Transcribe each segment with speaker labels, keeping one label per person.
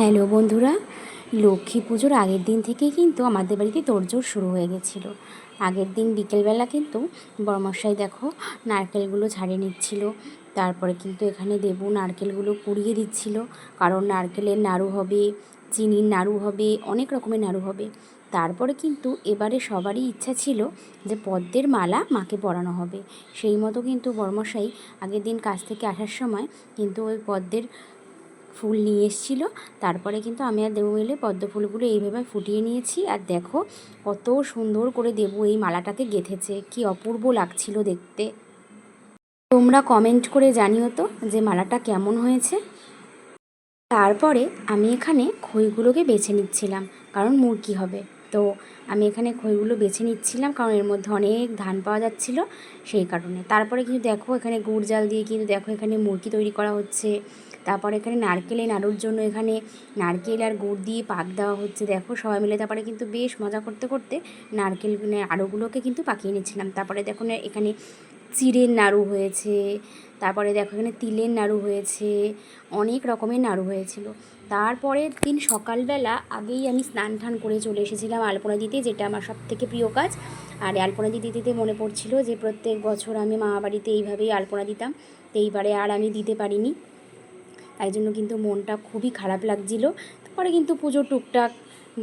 Speaker 1: Hello বন্ধুরা, লক্ষ্মী পুজোর আগের দিন থেকেই কিন্তু আমাদের বাড়িতে তোড়জোড় শুরু হয়ে গেছিল। আগের দিন বিকেলবেলা কিন্তু বড়মশাই দেখো নারকেলগুলো ছাড়িয়ে নিচ্ছিল, তারপরে কিন্তু এখানে দেবু নারকেলগুলো কুড়িয়ে দিচ্ছিল, কারণ নারকেলের নাড়ু হবে, চিনির নাড়ু হবে, অনেক রকমের নাড়ু হবে। তারপরে কিন্তু এবারে সবারই ইচ্ছা ছিল যে পদ্মের মালা মাকে পরানো হবে। সেই মতো কিন্তু বড়মশাই আগের দিন কাজ থেকে আসার সময় কিন্তু ওই পদ্মের ফুল নিয়ে এসেছিল। তারপরে কিন্তু আমি আর দেবু মিলে পদ্ম ফুলগুলো এইভাবে ফুটিয়ে নিয়েছি। আর দেখো কত সুন্দর করে দেবু এই মালাটাকে গেঁথেছে। কি অপূর্ব লাগছিল দেখতে। তোমরা কমেন্ট করে জানিও তো যে মালাটা কেমন হয়েছে। তারপরে আমি এখানে খইগুলোকে বেছে নিচ্ছিলাম, কারণ মুরগি হবে। তো আমি এখানে খইগুলো বেছে নিচ্ছিলাম, কারণ এর মধ্যে অনেক ধান পাওয়া যাচ্ছিল সেই কারণে। তারপরে কিন্তু দেখো এখানে গুড় জাল দিয়ে কিন্তু দেখো এখানে মুরগি তৈরি করা হচ্ছে। তারপরে এখানে নারকেলে নাড়ুর জন্য এখানে নারকেল আর গুড় দিয়ে পাক দেওয়া হচ্ছে। দেখো সবাই মিলে তারপরে কিন্তু বেশ মজা করতে করতে নারকেল আড়ুগুলোকে কিন্তু পাকিয়ে নিচ্ছিলাম। তারপরে দেখো এখানে চিড়ের নাড়ু হয়েছে, তারপরে দেখো এখানে তিলের নাড়ু হয়েছে, অনেক রকমের নাড়ু হয়েছিল। তারপরের দিন সকালবেলা আগেই আমি স্নান টান করে চলে এসেছিলাম আলপনা দিতে, যেটা আমার সব থেকে প্রিয় কাজ। আর আলপনা দিতে দিতে মনে পড়ছিল যে প্রত্যেক বছর আমি মামাবাড়িতে এইভাবেই আলপনা দিতাম, তো এইবারে আর আমি দিতে পারিনি। তাই জন্য কিন্তু মনটা খুবই খারাপ লাগছিল। তারপরে কিন্তু পুজোর টুকটাক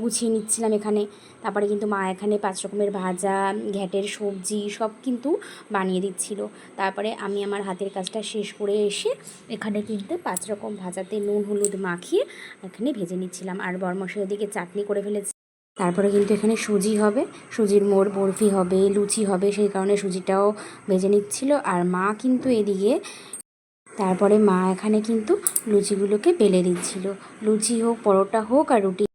Speaker 1: গুছিয়ে নিচ্ছিলাম এখানে। তারপরে কিন্তু মা এখানে পাঁচ রকমের ভাজা, ঘ্যাটের সবজি সব কিন্তু বানিয়ে দিচ্ছিল। তারপরে আমি আমার হাতের কাজটা শেষ করে এসে এখানে কিন্তু পাঁচ রকম ভাজাতে নুন, হলুদ মাখিয়ে এখানে ভেজে নিচ্ছিলাম। আর বরমশের ওদিকে চাটনি করে ফেলেছি। তারপরে কিন্তু এখানে সুজি হবে। সুজির মোড় বরফি হবে, লুচি হবে, সেই কারণে সুজিটাও ভেজে নিচ্ছিল। আর মা কিন্তু এদিকে তারপরে মা এখানে কিন্তু লুচিগুলোকে বেলে দিচ্ছিল। লুচি হোক, পরোটা হোক আর রুটি।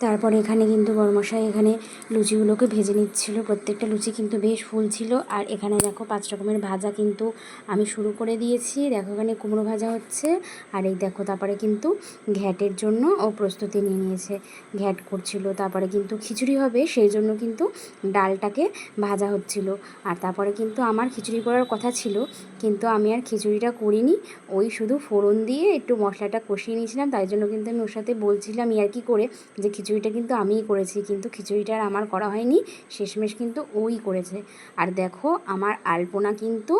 Speaker 1: তারপরে এখানে কিন্তু বর্মশাই এখানে লুচিগুলোকে ভেজে নিচ্ছিল। প্রত্যেকটা লুচি কিন্তু বেশ ফুল ছিল। আর এখানে দেখো পাঁচ রকমের ভাজা কিন্তু আমি শুরু করে দিয়েছি। দেখো এখানে কুমড়ো ভাজা হচ্ছে। আর এই দেখো তারপরে কিন্তু ঘ্যাটের জন্য ও প্রস্তুতি নিয়ে নিয়েছে। ঘ্যাট করছিল, তারপরে কিন্তু খিচুড়ি হবে, সেই জন্য কিন্তু ডালটাকে ভাজা হচ্ছিল। আর তারপরে কিন্তু আমার খিচুড়ি করার কথা ছিল। কিন্তু আমি আর খিচুড়িটা করিনি। ওই শুধু ফোড়ন দিয়ে একটু মশলাটা কষিয়ে নিয়েছিলাম, তাই জন্য কিন্তু আমি ওর সাথে বলছিলাম ইয়ার কি করে, যে খিচুড়িটা কিন্তু আমিই করেছি, কিন্তু খিচুড়িটা আর আমার করা হয়নি, শেষমেশ কিন্তু ওই করেছে। আর দেখো, আমার আলপনা কিন্তু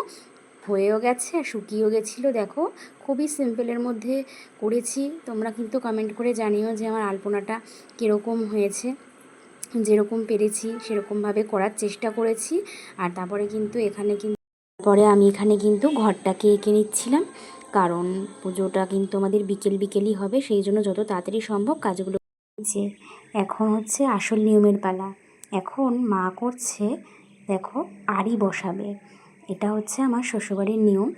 Speaker 1: হয়েও গেছে আর শুকিয়েও গেছিল, দেখো, খুবই সিম্পলের মধ্যে করেছি। তোমরা কিন্তু কমেন্ট করে জানিও যে আমার আলপনাটা কীরকম হয়েছে, যেরকম পেরেছি, সেরকমভাবে করার চেষ্টা করেছি। আর তারপরে কিন্তু এখানে কিন্তু পরে আমি এখানে কিন্তু ঘরটাকে এঁকে নিচ্ছিলাম। কারণ পুজোটা কিন্তু আমাদের বিকেল বিকেলই হবে, সেই জন্য যত তাড়াতাড়ি সম্ভব কাজগুলো যে এখন হচ্ছে আসল নিয়মের পালা। এখন মা করছে, দেখো, আড়ি বসাবে। এটা হচ্ছে আমার শ্বশুরবাড়ির নিয়ম,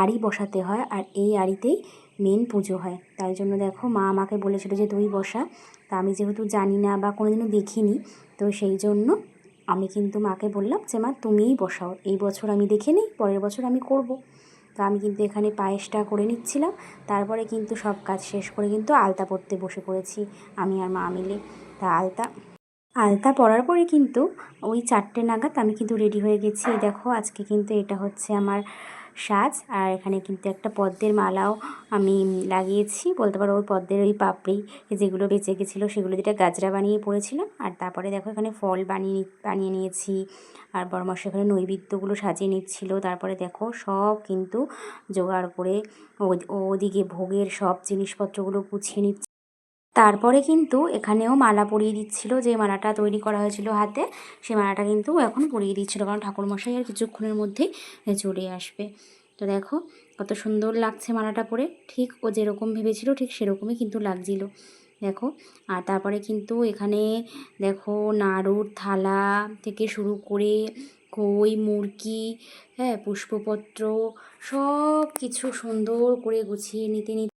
Speaker 1: আড়ি বসাতে হয় আর এই আড়িতেই মেন পুজো হয়। তাই জন্য দেখো, মা আমাকে বলেছিল যে তুই বসা। তা আমি যেহেতু জানি না বা কোনোদিনও দেখিনি, তো সেই জন্য আমি কিন্তু মাকে বললাম যে, মা, তুমিই বসাও। এই বছর আমি দেখে নিই, পরের বছর আমি করব। তো আমি কিন্তু এখানে পায়েসটা করে নিচ্ছিলাম। তারপরে কিন্তু সব কাজ শেষ করে কিন্তু আলতা পড়তে বসে পড়েছি আমি আর মা মিলে। তা আলতা আলতা পরার পরে কিন্তু ওই চারটে নাগাদ আমি কিন্তু রেডি হয়ে গেছি। দেখো, আজকে কিন্তু এটা হচ্ছে আমার সাজ, আর এখানে কিন্তু একটা পদ্মের মালাও আমি লাগিয়েছি। বলতে পারো ওই পদ্মের ওই পাপড়ি যেগুলো বেঁচে গেছিল, সেগুলো যেটা গাজরা বানিয়ে পড়েছিলাম। আর তারপরে দেখো এখানে ফল বানিয়ে বানিয়ে নিয়েছি। আর বড়মাস এখানে নৈবেদ্যগুলো সাজিয়ে নিচ্ছিলো। তারপরে দেখো সব কিন্তু জোগাড় করে ওদিকে ভোগের সব জিনিসপত্রগুলো গুছিয়ে নিচ্ছে। তারপরে কিন্তু এখানেও মালা পরিয়ে দিচ্ছিল, যে মালাটা তৈরি করা হয়েছিল হাতে সেই মালাটা কিন্তু এখন পরিয়ে দিচ্ছিল, কারণ ঠাকুরমশাই আর কিছুক্ষণের মধ্যেই চলে আসবে। তো দেখো, কত সুন্দর লাগছে মালাটা পরে, ঠিক ও যেরকম ভেবেছিল, ঠিক সেরকমই কিন্তু লাগছিল। দেখো, আর তারপরে কিন্তু এখানে দেখো নাড়ুর থালা থেকে শুরু করে কই, মুরগি হ্যাঁ পুষ্পপত্র সব কিছু সুন্দর করে গুছিয়ে নিতে নিতে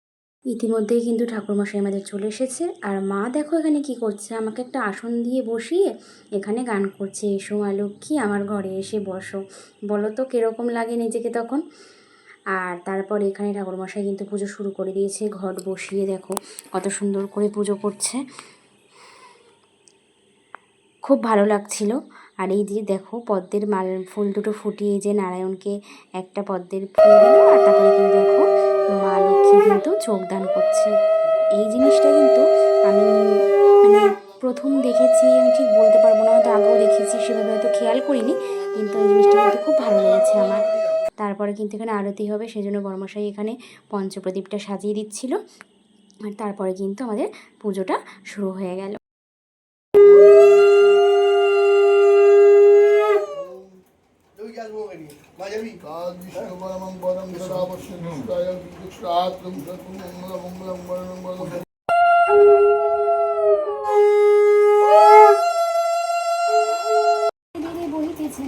Speaker 1: ইতিমধ্যেই কিন্তু ঠাকুরমশাই আমাদের চলে এসেছে। আর মা দেখো এখানে কি করছে? আমাকে একটা আসন দিয়ে বসিয়ে এখানে গান করছে, এসো মা লক্ষ্মী, আমার ঘরে এসে বসো। বলো তো কীরকম লাগে নিজেকে তখন? আর তারপর এখানে ঠাকুরমশাই কিন্তু পুজো শুরু করে দিয়েছে। ঘট বসিয়ে দেখো কত সুন্দর করে পুজো করছে। খুব ভালো লাগছিল। আর এই যে দেখো পদ্মের মাল, ফুল দুটো ফুটিয়ে যে নারায়ণকে একটা পদ্মের ফুল দিল। আর তারপরে কিন্তু দেখো মা লক্ষ্মী কিন্তু চোখ দান করছে। এই জিনিসটা কিন্তু আমি মানে প্রথম দেখেছি, আমি ঠিক বলতে পারব না, হয়তো আগেও দেখেছি, সেভাবে হয়তো খেয়াল করিনি, কিন্তু এই জিনিসটা কিন্তু খুব ভালো লেগেছে আমার। তারপরে কিন্তু এখানে আরতি হবে, সেজন্য বর্মশাই এখানে পঞ্চপ্রদীপটা সাজিয়ে দিচ্ছিল। আর তারপরে কিন্তু আমাদের পুজোটা শুরু হয়ে গেল।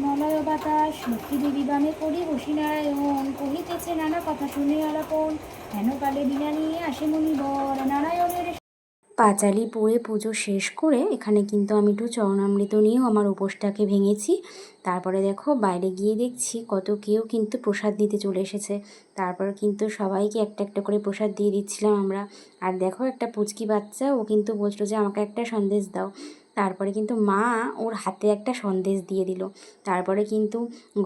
Speaker 2: মলয় বাতাস লক্ষ্মী দেবী বামে করি বসি নারায়ণ। কহিতেছে নানা কথা শুনে আলাপন হেন কালে বিনা নিয়ে আসে মণিবর, নারায়ণের
Speaker 1: পাঁচালি পড়ে পুজো শেষ করে এখানে কিন্তু আমি একটু চরণামৃত নিয়েও আমার উপোসটাকে ভেঙেছি। তারপরে দেখো বাইরে গিয়ে দেখছি কত কেউ কিন্তু প্রসাদ দিতে চলে এসেছে। তারপর কিন্তু সবাইকে একটা একটা করে প্রসাদ দিয়ে দিচ্ছিলাম আমরা। আর দেখো একটা পুচকি বাচ্চা, ও কিন্তু বলছিল যে আমাকে একটা সন্দেশ দাও। তারপরে কিন্তু মা ওর হাতে একটা সন্দেশ দিয়ে দিল। তারপরে কিন্তু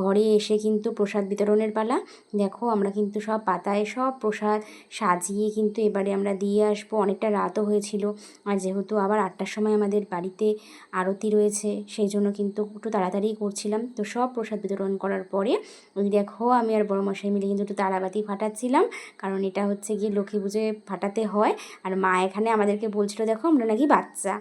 Speaker 1: ঘরে এসে কিন্তু প্রসাদ বিতরণের পালা। দেখো আমরা কিন্তু সব পাতায় সব প্রসাদ সাজিয়ে কিন্তু এবারে আমরা দিয়ে আসব। অনেকটা রাতও হয়েছিল। আর যেহেতু আবার আটটার সময় আমাদের বাড়িতে আরতি রয়েছে, সেই জন্য কিন্তু একটু তাড়াতাড়ি করছিলাম। তো সব প্রসাদ বিতরণ করার পরে ওই দেখো আমি আর বড় মশাই মিলে কিন্তু একটু তারাবাতি ফাটাচ্ছিলাম। কারণ এটা হচ্ছে গিয়ে লক্ষ্মী পুজোয় ফাটাতে হয়। আর মা এখানে আমাদেরকে বলছিল, দেখো আমরা নাকি বাচ্চা।